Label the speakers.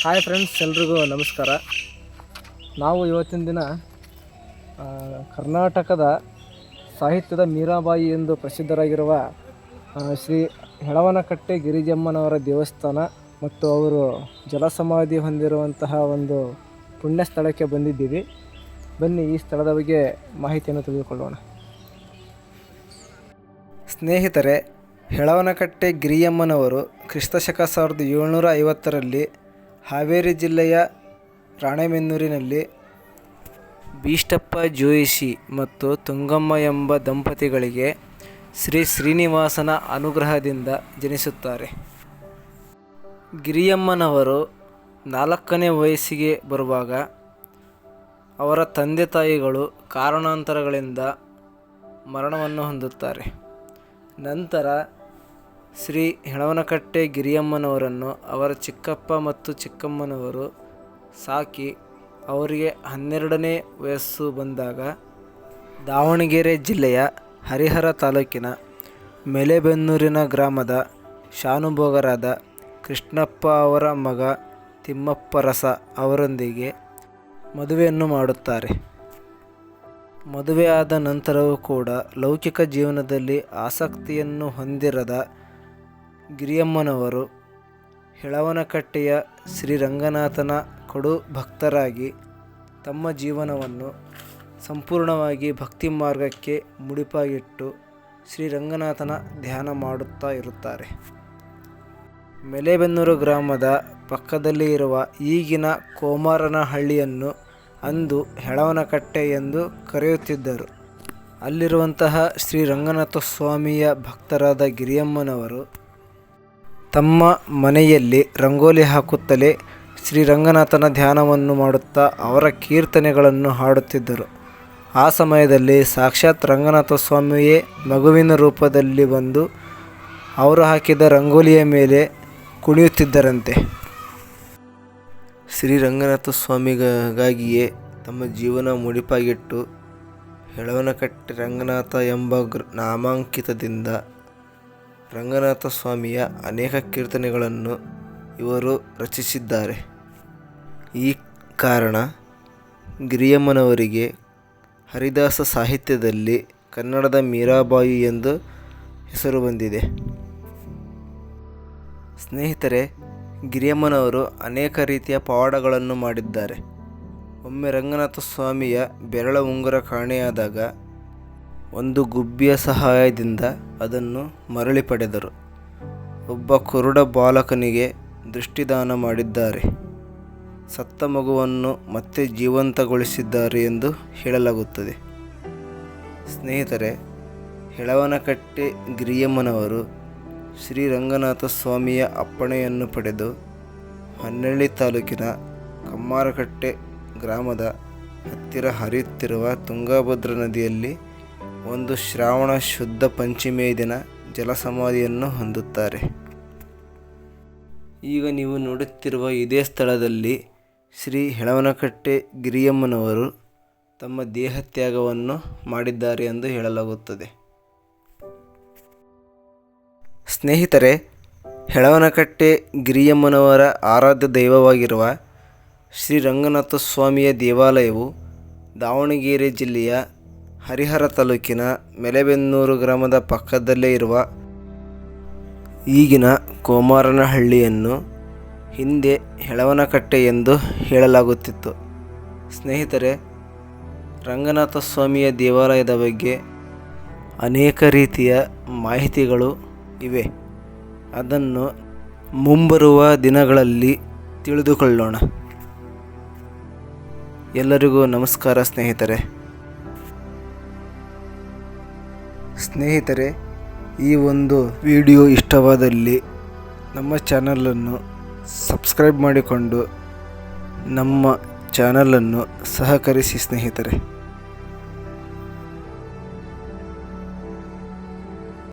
Speaker 1: Hi friends ಎಲ್ರಿಗೂ ನಮಸ್ಕಾರ. ನಾವು ಇವತ್ತಿನ ದಿನ ಕರ್ನಾಟಕದ ಸಾಹಿತ್ಯದ ಮೀರಾಬಾಯಿ ಎಂದು ಪ್ರಸಿದ್ಧರಾಗಿರುವ ಶ್ರೀ ಹೆಳವನಕಟ್ಟೆ ಗಿರಿಜಮ್ಮನವರ ದೇವಸ್ಥಾನ ಮತ್ತು ಅವರು ಜಲಸಮಾಧಿ ಹೊಂದಿರುವಂತಹ ಒಂದು ಪುಣ್ಯ ಸ್ಥಳಕ್ಕೆ ಬಂದಿದ್ದೀವಿ. ಬನ್ನಿ ಈ ಸ್ಥಳದ ಬಗ್ಗೆ ಮಾಹಿತಿಯನ್ನು ತಿಳಿದುಕೊಳ್ಳೋಣ. ಸ್ನೇಹಿತರೆ, ಹೆಳವನಕಟ್ಟೆ ಗಿರಿಯಮ್ಮನವರು ಕ್ರಿಸ್ತಶಕ ಸಾವಿರದ ಏಳ್ನೂರ ಐವತ್ತರಲ್ಲಿ ಹಾವೇರಿ ಜಿಲ್ಲೆಯ ರಾಣೆಬೆನ್ನೂರಿನಲ್ಲಿ ಬೀಷ್ಟಪ್ಪ ಜೋಯಿಸಿ ಮತ್ತು ತುಂಗಮ್ಮ ಎಂಬ ದಂಪತಿಗಳಿಗೆ ಶ್ರೀ ಶ್ರೀನಿವಾಸನ ಅನುಗ್ರಹದಿಂದ ಜನಿಸುತ್ತಾರೆ. ಗಿರಿಯಮ್ಮನವರು ನಾಲ್ಕನೇ ವಯಸ್ಸಿಗೆ ಬರುವಾಗ ಅವರ ತಂದೆ ತಾಯಿಗಳು ಕಾರಣಾಂತರಗಳಿಂದ ಮರಣವನ್ನು ಹೊಂದುತ್ತಾರೆ. ನಂತರ ಶ್ರೀ ಹೆಳವನಕಟ್ಟೆ ಗಿರಿಯಮ್ಮನವರನ್ನು ಅವರ ಚಿಕ್ಕಪ್ಪ ಮತ್ತು ಚಿಕ್ಕಮ್ಮನವರು ಸಾಕಿ ಅವರಿಗೆ ಹನ್ನೆರಡನೇ ವಯಸ್ಸು ಬಂದಾಗ ದಾವಣಗೆರೆ ಜಿಲ್ಲೆಯ ಹರಿಹರ ತಾಲೂಕಿನ ಮೆಲೆಬೆನ್ನೂರಿನ ಗ್ರಾಮದ ಶಾನುಭೋಗರಾದ ಕೃಷ್ಣಪ್ಪ ಅವರ ಮಗ ತಿಮ್ಮಪ್ಪರಸ ಅವರೊಂದಿಗೆ ಮದುವೆಯನ್ನು ಮಾಡುತ್ತಾರೆ. ಮದುವೆಯಾದ ನಂತರವೂ ಕೂಡ ಲೌಕಿಕ ಜೀವನದಲ್ಲಿ ಆಸಕ್ತಿಯನ್ನು ಹೊಂದಿರದ ಗಿರಿಯಮ್ಮನವರು ಹೆಳವನಕಟ್ಟೆಯ ಶ್ರೀರಂಗನಾಥನ ಕಡು ಭಕ್ತರಾಗಿ ತಮ್ಮ ಜೀವನವನ್ನು ಸಂಪೂರ್ಣವಾಗಿ ಭಕ್ತಿ ಮಾರ್ಗಕ್ಕೆ ಮುಡಿಪಾಗಿಟ್ಟು ಶ್ರೀರಂಗನಾಥನ ಧ್ಯಾನ ಮಾಡುತ್ತಾ ಇರುತ್ತಾರೆ. ಮೆಲೆಬೆನ್ನೂರು ಗ್ರಾಮದ ಪಕ್ಕದಲ್ಲಿ ಇರುವ ಈಗಿನ ಕೋಮಾರನಹಳ್ಳಿಯನ್ನು ಅಂದು ಹೆಳವನಕಟ್ಟೆ ಎಂದು ಕರೆಯುತ್ತಿದ್ದರು. ಅಲ್ಲಿರುವಂತಹ ಶ್ರೀ ರಂಗನಾಥ ಸ್ವಾಮಿಯ ಭಕ್ತರಾದ ಗಿರಿಯಮ್ಮನವರು ತಮ್ಮ ಮನೆಯಲ್ಲಿ ರಂಗೋಲಿ ಹಾಕುತ್ತಲೇ ಶ್ರೀರಂಗನಾಥನ ಧ್ಯಾನವನ್ನು ಮಾಡುತ್ತಾ ಅವರ ಕೀರ್ತನೆಗಳನ್ನು ಹಾಡುತ್ತಿದ್ದರು. ಆ ಸಮಯದಲ್ಲಿ ಸಾಕ್ಷಾತ್ ರಂಗನಾಥ ಸ್ವಾಮಿಯೇ ಮಗುವಿನ ರೂಪದಲ್ಲಿ ಬಂದು ಅವರು ಹಾಕಿದ ರಂಗೋಲಿಯ ಮೇಲೆ ಕುಣಿಯುತ್ತಿದ್ದರಂತೆ. ಶ್ರೀರಂಗನಾಥ ಸ್ವಾಮಿಗಾಗಿಯೇ ತಮ್ಮ ಜೀವನ ಮುಡಿಪಾಗಿಟ್ಟು, ಹೆಳವನಕಟ್ಟೆ ರಂಗನಾಥ ಎಂಬ ನಾಮಾಂಕಿತದಿಂದ ರಂಗನಾಥ ಸ್ವಾಮಿಯ ಅನೇಕ ಕೀರ್ತನೆಗಳನ್ನು ಇವರು ರಚಿಸಿದ್ದಾರೆ. ಈ ಕಾರಣ ಗಿರಿಯಮ್ಮನವರಿಗೆ ಹರಿದಾಸ ಸಾಹಿತ್ಯದಲ್ಲಿ ಕನ್ನಡದ ಮೀರಾಬಾಯಿ ಎಂದು ಹೆಸರು ಬಂದಿದೆ. ಸ್ನೇಹಿತರೆ, ಗಿರಿಯಮ್ಮನವರು ಅನೇಕ ರೀತಿಯ ಪವಾಡಗಳನ್ನು ಮಾಡಿದ್ದಾರೆ. ಒಮ್ಮೆ ರಂಗನಾಥ ಸ್ವಾಮಿಯ ಬೆರಳ ಉಂಗುರ ಕಾಣೆಯಾದಾಗ ಒಂದು ಗುಬ್ಬಿಯ ಸಹಾಯದಿಂದ ಅದನ್ನು ಮರಳಿ ಪಡೆದರು. ಒಬ್ಬ ಕುರುಡ ಬಾಲಕನಿಗೆ ದೃಷ್ಟಿದಾನ ಮಾಡಿದ್ದಾರೆ. ಸತ್ತ ಮಗುವನ್ನು ಮತ್ತೆ ಜೀವಂತಗೊಳಿಸಿದ್ದಾರೆ ಎಂದು ಹೇಳಲಾಗುತ್ತದೆ. ಸ್ನೇಹಿತರೆ, ಹೆಳವನಕಟ್ಟೆ ಗಿರಿಯಮ್ಮನವರು ಶ್ರೀರಂಗನಾಥ ಸ್ವಾಮಿಯ ಅಪ್ಪಣೆಯನ್ನು ಪಡೆದು ಹನ್ನಳ್ಳಿ ತಾಲೂಕಿನ ಕಮ್ಮಾರಕಟ್ಟೆ ಗ್ರಾಮದ ಹತ್ತಿರ ಹರಿಯುತ್ತಿರುವ ತುಂಗಭದ್ರಾ ನದಿಯಲ್ಲಿ ಒಂದು ಶ್ರಾವಣ ಶುದ್ಧ ಪಂಚಮಿಯ ದಿನ ಜಲಸಮಾಧಿಯನ್ನು ಹೊಂದುತ್ತಾರೆ. ಈಗ ನೀವು ನೋಡುತ್ತಿರುವ ಇದೇ ಸ್ಥಳದಲ್ಲಿ ಶ್ರೀ ಹೆಳವನಕಟ್ಟೆ ಗಿರಿಯಮ್ಮನವರು ತಮ್ಮ ದೇಹತ್ಯಾಗವನ್ನು ಮಾಡಿದ್ದಾರೆ ಎಂದು ಹೇಳಲಾಗುತ್ತದೆ. ಸ್ನೇಹಿತರೆ ಹೆಳವನಕಟ್ಟೆ ಗಿರಿಯಮ್ಮನವರ ಆರಾಧ್ಯ ದೈವವಾಗಿರುವ ಶ್ರೀ ರಂಗನಾಥ ಸ್ವಾಮಿಯ ದೇವಾಲಯವು ದಾವಣಗೆರೆ ಜಿಲ್ಲೆಯ ಹರಿಹರ ತಾಲೂಕಿನ ಮೆಲೆಬೆನ್ನೂರು ಗ್ರಾಮದ ಪಕ್ಕದಲ್ಲೇ ಇರುವ ಈಗಿನ ಕೋಮಾರನಹಳ್ಳಿಯನ್ನು ಹಿಂದೆ ಹೆಳವನಕಟ್ಟೆ ಎಂದು ಹೇಳಲಾಗುತ್ತಿತ್ತು. ಸ್ನೇಹಿತರೆ, ರಂಗನಾಥ ಸ್ವಾಮಿಯ ದೇವಾಲಯದ ಬಗ್ಗೆ ಅನೇಕ ರೀತಿಯ ಮಾಹಿತಿಗಳು ಇವೆ. ಅದನ್ನು ಮುಂಬರುವ ದಿನಗಳಲ್ಲಿ ತಿಳಿದುಕೊಳ್ಳೋಣ. ಎಲ್ಲರಿಗೂ ನಮಸ್ಕಾರ ಸ್ನೇಹಿತರೆ. ಸ್ನೇಹಿತರೆ ಈ ಒಂದು ವಿಡಿಯೋ ಇಷ್ಟವಾದಲ್ಲಿ ನಮ್ಮ ಚಾನಲನ್ನು ಸಬ್ಸ್ಕ್ರೈಬ್ ಮಾಡಿಕೊಂಡು ನಮ್ಮ ಚಾನಲನ್ನು ಸಹಕರಿಸಿ ಸ್ನೇಹಿತರೆ.